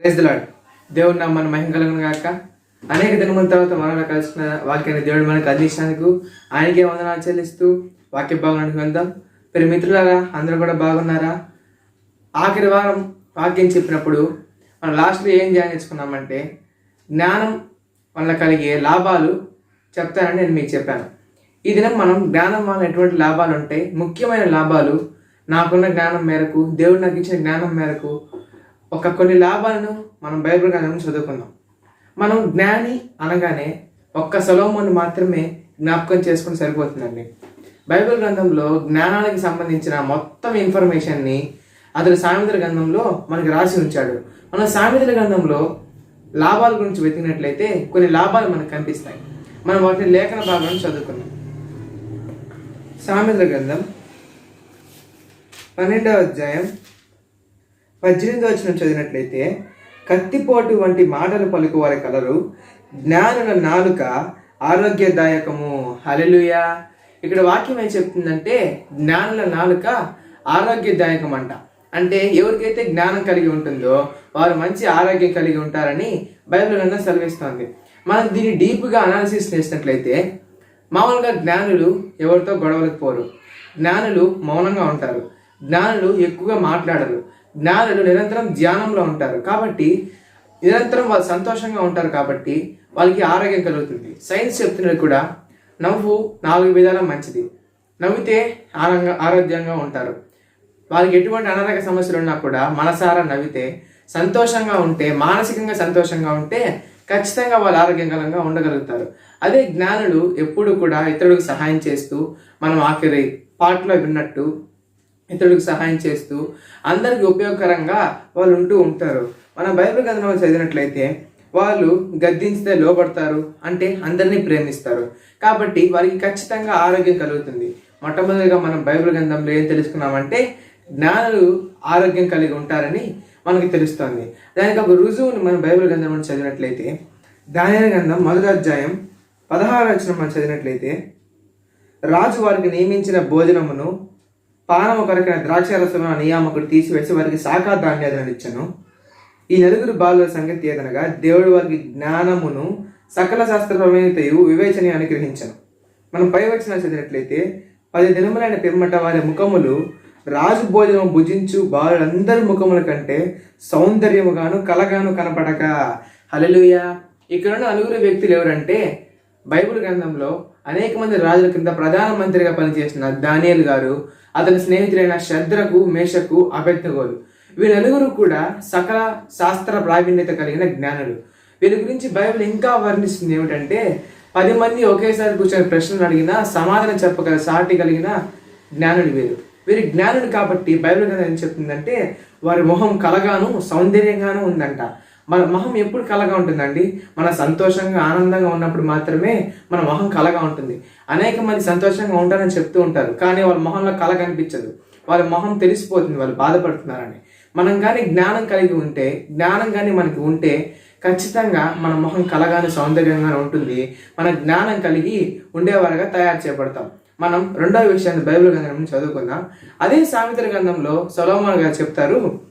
ప్రేజ్లాడు దేవుడు నా మన మహిమ కలుగును గాక. అనేక దినముల తర్వాత మనం కలిసిన వాక్యాన్ని దేవుడు మనకు అందించినందుకు ఆయనకే వందనాలు చెల్లిస్తూ వాక్య భాగంలోకి వెళ్దాం. మరి మిత్రులారా అందరూ కూడా బాగున్నారా? ఆఖరి వారం వాక్యం చెప్పినప్పుడు మనం లాస్ట్లో ఏం ధ్యానించుకున్నామంటే జ్ఞానం వల్ల కలిగే లాభాలు చెప్తానని నేను మీకు చెప్పాను. ఈ దినం మనం జ్ఞానం వల్ల ఎటువంటి లాభాలు ఉంటాయి ముఖ్యమైన లాభాలు నాకున్న జ్ఞానం మేరకు దేవుడు నాకు ఇచ్చిన జ్ఞానం మేరకు ఒక కొన్ని లాభాలను మనం బైబిల్ గ్రంథం చదువుకుందాం. మనం జ్ఞాని అనగానే ఒక్క సొలోమోని మాత్రమే జ్ఞాపకం చేసుకుని సరిపోతుందండి. బైబిల్ గ్రంథంలో జ్ఞానానికి సంబంధించిన మొత్తం ఇన్ఫర్మేషన్ని అతడు సామెతల గ్రంథంలో మనకి రాసి ఉంచాడు. మనం సామెతల గ్రంథంలో లాభాల గురించి వెతికినట్లయితే కొన్ని లాభాలు మనకు కనిపిస్తాయి. మనం వాటిని లేఖన భాగాన్ని చదువుకున్నాం సామెతల గ్రంథం పన్నెండవ అధ్యాయం పద్దెనిమిది వచ్చిన చదివినట్లయితే కత్తిపోటు వంటి మాటలు పలుకువారి కలరు జ్ఞానుల నాలుక ఆరోగ్యదాయకము. హలెలుయా ఇక్కడ వాక్యం ఏం చెప్తుందంటే జ్ఞానుల నాలుక ఆరోగ్యదాయకం అంట అంటే ఎవరికైతే జ్ఞానం కలిగి ఉంటుందో వారు మంచి ఆరోగ్యం కలిగి ఉంటారని బైబిల్ సెలవిస్తోంది. మనం దీన్ని డీప్గా అనాలిసిస్ చేసినట్లయితే మామూలుగా జ్ఞానులు ఎవరితో గొడవలకు పోరు. జ్ఞానులు మౌనంగా ఉంటారు. జ్ఞానులు ఎక్కువగా మాట్లాడరు. జ్ఞానులు నిరంతరం ధ్యానంలో ఉంటారు. కాబట్టి నిరంతరం వాళ్ళు సంతోషంగా ఉంటారు కాబట్టి వాళ్ళకి ఆరోగ్యం కలుగుతుంది. సైన్స్ చెప్తున్నది కూడా నవ్వు నాలుగు విధాల మంచిది. నవ్వితే ఆనంగా ఆరోగ్యంగా ఉంటారు. వాళ్ళకి ఎటువంటి అనారోగ్య సమస్యలు ఉన్నా కూడా మనసారా నవ్వితే సంతోషంగా ఉంటే మానసికంగా సంతోషంగా ఉంటే ఖచ్చితంగా వాళ్ళు ఆరోగ్యకరంగా ఉండగలుగుతారు. అదే జ్ఞానులు ఎప్పుడు కూడా ఇతరులకు సహాయం చేస్తూ మనం ఆఖరి పాటలో విన్నట్టు ఇతరులకు సహాయం చేస్తూ అందరికి ఉపయోగకరంగా వాళ్ళు ఉంటూ ఉంటారు. మన బైబిల్ గ్రంథంలో చదివినట్లయితే వాళ్ళు గద్దించితే లోపడతారు అంటే అందరినీ ప్రేమిస్తారు. కాబట్టి వారికి ఖచ్చితంగా ఆరోగ్యం కలుగుతుంది. మొట్టమొదటిగా మనం బైబిల్ గ్రంథంలో ఏం తెలుసుకున్నామంటే జ్ఞానులు ఆరోగ్యం కలిగి ఉంటారని మనకి తెలుస్తుంది. దానికి ఒక రుజువుని మనం బైబిల్ గ్రంథం చదివినట్లయితే దాని గ్రంథం మొదటి అధ్యాయం పదహారు వచ్చిన మనం చదివినట్లయితే రాజు వారికి నియమించిన భోజనమును పానము కొరకైన ద్రాక్షారసమున నియామకుడు తీసివేసి వారికి శాఖా ధాన్యాలను ఇచ్చాను. ఈ నలుగురు బాలుల సంగతి ఏదనగా దేవుడు వారికి జ్ఞానమును సకల శాస్త్రపరమైనతయు వివేచన అనుగ్రహించను. మనం పై వచ్చిన చదివినట్లయితే పది దినములైన పిమ్మట వారి ముఖములు రాజు భోజనం భుజించు బాలులందరి ముఖముల కంటే సౌందర్యముగాను కలగాను కనపడక. హలలుయ ఇక్కడున్న నలుగురు వ్యక్తులు ఎవరంటే బైబిల్ గ్రంథంలో అనేక మంది రాజుల కింద ప్రధానమంత్రిగా పనిచేసిన దానియల్ గారు అతని స్నేహితులైన శద్రకు మేషకు అభెజ్ఞగోలు వీళ్ళ కూడా సకల శాస్త్ర ప్రావీణ్యత కలిగిన జ్ఞానులు. వీళ్ళ గురించి బైబిల్ ఇంకా వర్ణిస్తుంది ఏమిటంటే పది మంది ఒకేసారి కూర్చొని ప్రశ్నలు అడిగినా సమాధానం చెప్పగల సాటి కలిగిన జ్ఞానులు వీరు. వీరి జ్ఞానులు కాబట్టి బైబిల్ గ్రంథం ఏం చెప్తుందంటే వారి మొహం కలగాను సౌందర్యంగాను ఉందంట. మన మొహం ఎప్పుడు కలగా ఉంటుందండి? మన సంతోషంగా ఆనందంగా ఉన్నప్పుడు మాత్రమే మన మొహం కలగా ఉంటుంది. అనేక మంది సంతోషంగా ఉంటారని చెప్తూ ఉంటారు. కానీ వాళ్ళ మొహంలో కల కనిపించదు. వాళ్ళ మొహం తెలిసిపోతుంది. వాళ్ళు బాధపడుతున్నారని. మనం కానీ జ్ఞానం కలిగి ఉంటే జ్ఞానం కానీ మనకు ఉంటే ఖచ్చితంగా మన మొహం కలగానే సౌందర్యంగానే ఉంటుంది. మన జ్ఞానం కలిగి ఉండేవారుగా తయారు చేయబడతాం. మనం రెండవ విషయాన్ని బైబిల్ గ్రంథం నుంచి చదువుకుందాం. అదే సామిత్ర గ్రంథంలో సొలోమన్ గారు చెప్తారు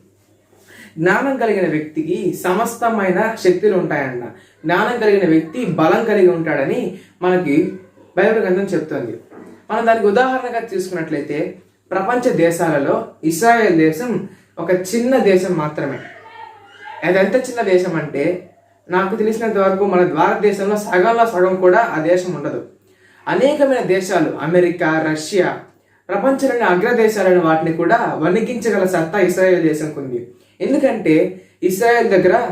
జ్ఞానం కలిగిన వ్యక్తికి సమస్తమైన శక్తులు ఉంటాయన్న. జ్ఞానం కలిగిన వ్యక్తి బలం కలిగి ఉంటాడని మనకి బైబిల్ గ్రంథం చెప్తుంది. మనం దానికి ఉదాహరణగా తీసుకున్నట్లయితే ప్రపంచ దేశాలలో ఇస్రాయేల్ దేశం ఒక చిన్న దేశం మాత్రమే. అది ఎంత చిన్న దేశం అంటే నాకు తెలిసినంత వరకు మన భారతదేశంలో సగంలో సగం కూడా ఆ దేశం ఉండదు. అనేకమైన దేశాలు అమెరికా రష్యా ప్రపంచంలోని అగ్రదేశాలైన వాటిని కూడా వణికించగల సత్తా ఇస్రాయేల్ దేశంకు ఉంది ఎందుకంటే ఇస్రాయల్ దగ్గర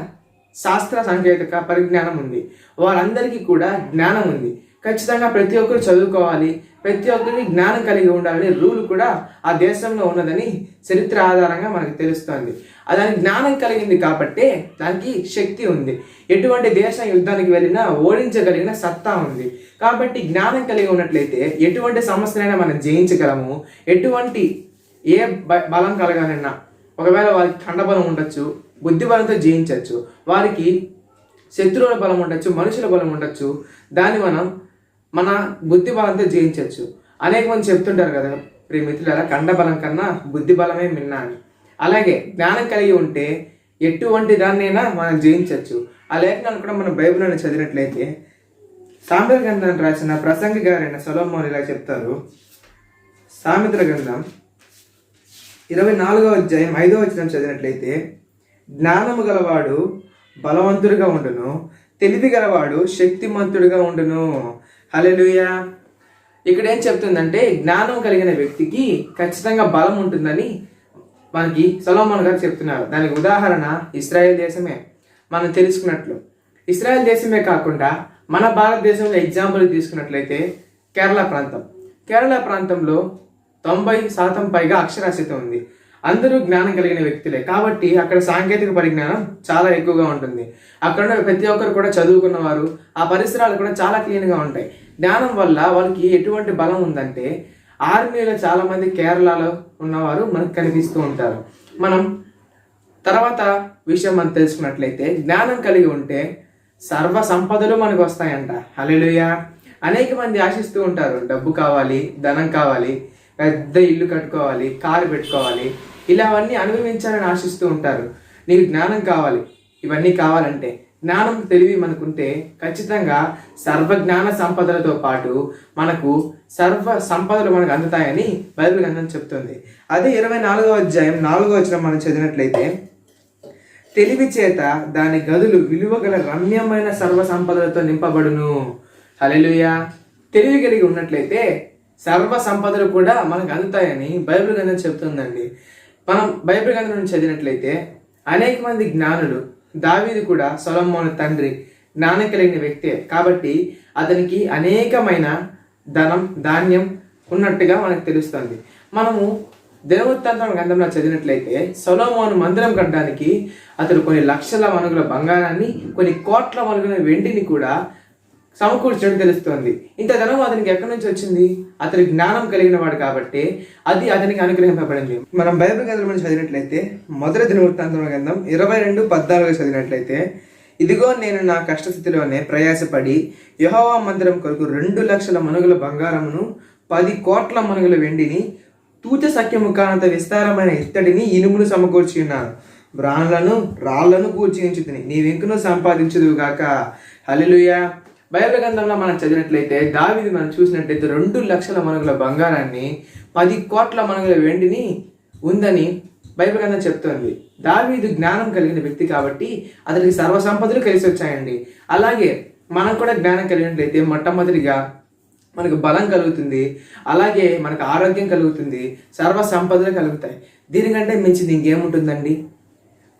శాస్త్ర సాంకేతిక పరిజ్ఞానం ఉంది. వారందరికీ కూడా జ్ఞానం ఉంది. ఖచ్చితంగా ప్రతి ఒక్కరు చదువుకోవాలి. ప్రతి ఒక్కరికి జ్ఞానం కలిగి ఉండాలని రూల్ కూడా ఆ దేశంలో ఉన్నదని చరిత్ర ఆధారంగా మనకు తెలుస్తుంది. దానికి జ్ఞానం కలిగింది కాబట్టి దానికి శక్తి ఉంది. ఎటువంటి దేశం యుద్ధానికి వెళ్ళినా ఓడించగలిగిన సత్తా ఉంది. కాబట్టి జ్ఞానం కలిగి ఉన్నట్లయితే ఎటువంటి సమస్యనైనా మనం జయించగలము. ఎటువంటి ఏ బ- బలం కలగాలన్నా ఒకవేళ వారికి ఖండబలం ఉండొచ్చు బుద్ధి బలంతో జయించవచ్చు వారికి శత్రువుల బలం ఉండొచ్చు మనుషుల బలం ఉండొచ్చు దాన్ని మనం మన బుద్ధి బలంతో జయించవచ్చు అనేక మంది చెప్తుంటారు కదా ప్రియమిత్రులారా కండ కండబలం కన్నా బుద్ధి బలమే మిన్నా అని. అలాగే జ్ఞానం కలిగి ఉంటే ఎటువంటి దాన్నైనా మనం జయించవచ్చు ఆ లేఖనాన్ని కూడా మనం బైబిల్ని చదివినట్లయితే సామెతల గ్రంథాన్ని రాసిన ప్రసంగి గారైన సొలమోన్ ఇలా చెప్తారు. సామెతల గ్రంథం ఇరవై నాలుగవ అధ్యాయం ఐదవ వచనం చదివినట్లయితే జ్ఞానము గలవాడు బలవంతుడిగా ఉండును తెలివి గలవాడు శక్తిమంతుడిగా ఉండును. హలెలుయా ఇక్కడ ఏం చెప్తుందంటే జ్ఞానం కలిగిన వ్యక్తికి ఖచ్చితంగా బలం ఉంటుందని మనకి సొలోమోన్ గారు చెప్తున్నారు. దానికి ఉదాహరణ ఇస్రాయేల్ దేశమే. మనం తెలుసుకున్నట్లు. ఇస్రాయేల్ దేశమే కాకుండా మన భారతదేశంలో ఎగ్జాంపుల్ తీసుకున్నట్లయితే కేరళ ప్రాంతం. కేరళ ప్రాంతంలో తొంభై శాతం పైగా అక్షరాస్యత ఉంది. అందరూ జ్ఞానం కలిగిన వ్యక్తులే. కాబట్టి అక్కడ సాంకేతిక పరిజ్ఞానం చాలా ఎక్కువగా ఉంటుంది. అక్కడ ఉన్న ప్రతి ఒక్కరు కూడా చదువుకున్నవారు ఆ పరిసరాలు కూడా చాలా క్లీన్గా ఉంటాయి. జ్ఞానం వల్ల వాళ్ళకి ఎటువంటి బలం ఉందంటే ఆర్మీలో చాలా మంది కేరళలో ఉన్నవారు మనకు కనిపిస్తూ ఉంటారు. మనం తర్వాత విషయం మనం తెలుసుకున్నట్లయితే జ్ఞానం కలిగి ఉంటే సర్వ సంపదలు మనకు వస్తాయంట. హల్లెలూయ! అనేక మంది ఆశిస్తూ ఉంటారు డబ్బు కావాలి ధనం కావాలి. పెద్ద ఇల్లు కట్టుకోవాలి కారు పెట్టుకోవాలి ఇలా అవన్నీ అనుభవించాలని ఆశిస్తూ ఉంటారు. నీకు జ్ఞానం కావాలి. ఇవన్నీ కావాలంటే జ్ఞానం తెలివి మనకుంటే ఖచ్చితంగా సర్వజ్ఞాన సంపదలతో పాటు మనకు సర్వ సంపదలు మనకు అందుతాయని బైబిల్ గ్రంథం చెప్తుంది. అదే ఇరవై నాలుగవ అధ్యాయం నాలుగో వచ్చిన మనం చదివినట్లయితే తెలివి చేత దాని గదులు విలువగల రమ్యమైన సర్వ సంపదలతో నింపబడును. హల్లెలూయా. తెలివి కలిగి ఉన్నట్లయితే సర్వ సంపదలు కూడా మనకు అందుతాయని బైబిల్ గ్రంథం చెప్తుందండి మనం బైబిల్ గ్రంథం నుంచి చదివినట్లయితే అనేక మంది జ్ఞానులు దావీది కూడా సొలమ్మోని తండ్రి జ్ఞానం కలిగిన వ్యక్తే. కాబట్టి అతనికి అనేకమైన ధనం ధాన్యం ఉన్నట్టుగా మనకు తెలుస్తుంది. మనము దినవృత్తాంతం గ్రంథంలో చదివినట్లయితే సొలోమోను మందిరం కట్టడానికి అతడు కొన్ని లక్షల మనుగుల బంగారాన్ని కొన్ని కోట్ల మనుగుల వెండిని కూడా సమకూర్చడం తెలుస్తోంది. ఇంత ధనం అతనికి ఎక్కడి నుంచి వచ్చింది? అతని జ్ఞానం కలిగిన వాడు కాబట్టి అది అతనికి అనుగ్రహింపబడింది. మనం బైబిల్ గ్రంథం నుంచి చదివినట్లయితే మొదటి దినవృత్తాంతం గ్రంథం ఇరవై రెండు పద్నాలుగు చదివినట్లయితే ఇదిగో నేను నా కష్టస్థితిలోనే ప్రయాసపడి యహోవా మందిరం కొరకు రెండు లక్షల మనుగుల బంగారమును పది కోట్ల మనుగుల వెండిని తూచ సఖ్యము కానంత విస్తారమైన ఇత్తడిని ఇనుమును సమకూర్చి ఉన్నాను బ్రాన్లను రాళ్ళను కూర్చి ఉంచుతుంది నీవెంకును సంపాదించదువు గాక. హలిలుయా బైబిల్ గ్రంథంలో మనం చదివినట్లయితే దావిది మనం చూసినట్లయితే రెండు లక్షల మనుగుల బంగారాన్ని పది కోట్ల మనుగుల వెండిని ఉందని బైబిల్ గ్రంథం చెప్తోంది. దావీదు జ్ఞానం కలిగిన వ్యక్తి కాబట్టి అతనికి సర్వసంపదలు కలిసి వచ్చాయండి అలాగే మనం కూడా జ్ఞానం కలిగినట్లయితే మొట్టమొదటిగా మనకు బలం కలుగుతుంది. అలాగే మనకు ఆరోగ్యం కలుగుతుంది. సర్వ సంపదలు కలుగుతాయి. దీనికంటే మించింది ఇంకేముంటుందండి?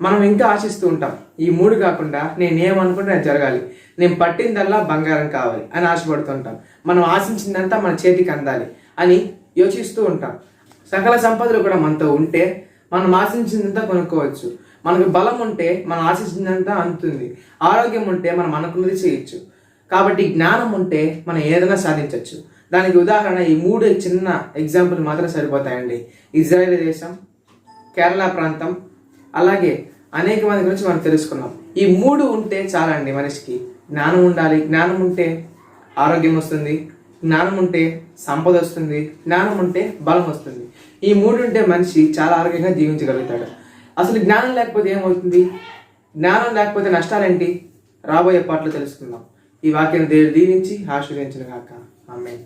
మనం ఇంకా ఆశిస్తూ ఉంటాం ఈ మూడు కాకుండా నేను ఏమనుకుంటే నేను జరగాలి. నేను పట్టిందల్లా బంగారం కావాలి అని ఆశపడుతుంటాం. మనం ఆశించిందంతా మన చేతికి అందాలి అని యోచిస్తూ ఉంటాం. సకల సంపదలు కూడా మనతో ఉంటే మనం ఆశించిందంతా కొనుక్కోవచ్చు. మనకు బలం ఉంటే మనం ఆశించిందంతా అందుతుంది. ఆరోగ్యం ఉంటే మనం అనుకున్నది చేయొచ్చు. కాబట్టి జ్ఞానం ఉంటే మనం ఏదైనా సాధించవచ్చు దానికి ఉదాహరణ ఈ మూడు చిన్న ఎగ్జాంపుల్ మాత్రం సరిపోతాయండి. ఇజ్రాయెల్ దేశం కేరళ ప్రాంతం అలాగే అనేక మంది గురించి మనం తెలుసుకున్నాం. ఈ మూడు ఉంటే చాలండి మనిషికి. జ్ఞానం ఉండాలి. జ్ఞానం ఉంటే ఆరోగ్యం వస్తుంది. జ్ఞానం ఉంటే సంపద వస్తుంది. జ్ఞానం ఉంటే బలం వస్తుంది. ఈ మూడు ఉంటే మనిషి చాలా ఆరోగ్యంగా జీవించగలుగుతాడు. అసలు జ్ఞానం లేకపోతే ఏమవుతుంది? జ్ఞానం లేకపోతే నష్టాలేంటి? రాబోయే పాటలు తెలుసుకుందాం. ఈ వాక్యం దేవుడు దీవించి ఆశీర్వించిన కాక ఆమె